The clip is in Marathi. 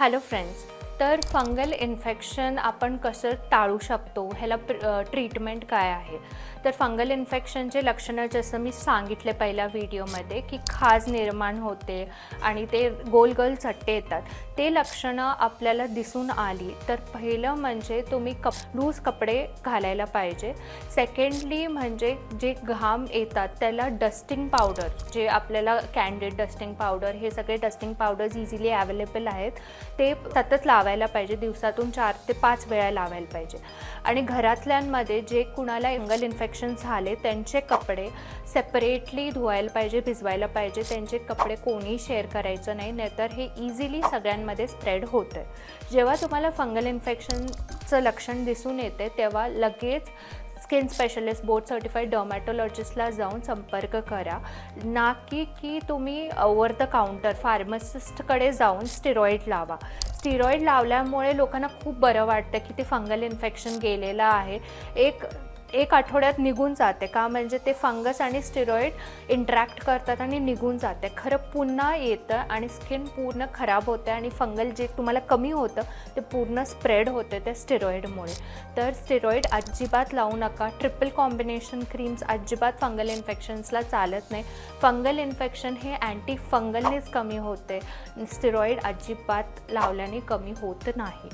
हॅलो फ्रेंड्स तर फंगल इन्फेक्शन आपण कसं टाळू शकतो? ह्याला ट्रीटमेंट काय आहे? तर फंगल इन्फेक्शनचे लक्षणं जसं मी सांगितले पहिल्या व्हिडिओमध्ये की खाज निर्माण होते आणि ते गोल गोल चट्टे येतात. ते लक्षणं आपल्याला दिसून आली. तर पहिलं म्हणजे तुम्ही कप लूज कपडे घालायला पाहिजे. सेकंडली म्हणजे जे घाम येतात त्याला डस्टिंग पावडर जे आपल्याला कॅन्डेड डस्टिंग पावडर हे सगळे डस्टिंग पावडर्स इझिली अवेलेबल आहेत. ते सतत लावायला पाहिजे दिवसातून चार ते पाच वेळा लावायला पाहिजे. आणि घरातल्यांमध्ये जे कुणाला एंगल इन्फेक्शन झाले त्यांचे कपडे सेपरेटली धुवायला पाहिजे भिजवायला पाहिजे. त्यांचे कपडे कोणी शेअर करायचं नाही. नाहीतर हे इझिली सगळ्यांमध्ये स्प्रेड होतं जेव्हा तुम्हाला फंगल इन्फेक्शनचं लक्षण दिसून येते तेव्हा लगेच स्किन स्पेशलिस्ट बोर्ड सर्टिफाईड डर्मॅटोलॉजिस्टला जाऊन संपर्क करा. ना की की तुम्ही ओवर द काउंटर फार्मसिस्टकडे जाऊन स्टिरॉईड लावा. स्टिरॉईड लावल्यामुळे लोकांना खूप बरं वाटतं की ते फंगल इन्फेक्शन गेलेलं आहे. एक एक आठवड्यात निघून जाते का? म्हणजे ते फंगस आणि स्टिरॉईड इंटरॅक्ट करतात आणि निघून जाते. खरं पुन्हा येतं आणि स्किन पूर्ण खराब होते आणि फंगल जे तुम्हाला कमी होतं ते पूर्ण स्प्रेड होते त्या स्टिरॉईडमुळे तर स्टिरॉईड अजिबात लावू नका. ट्रिपल कॉम्बिनेशन क्रीम्स अजिबात फंगल इन्फेक्शन्सला चालत नाही. फंगल इन्फेक्शन हे अँटी फंगलनेच कमी होते. स्टिरॉईड अजिबात लावल्याने कमी होत नाही.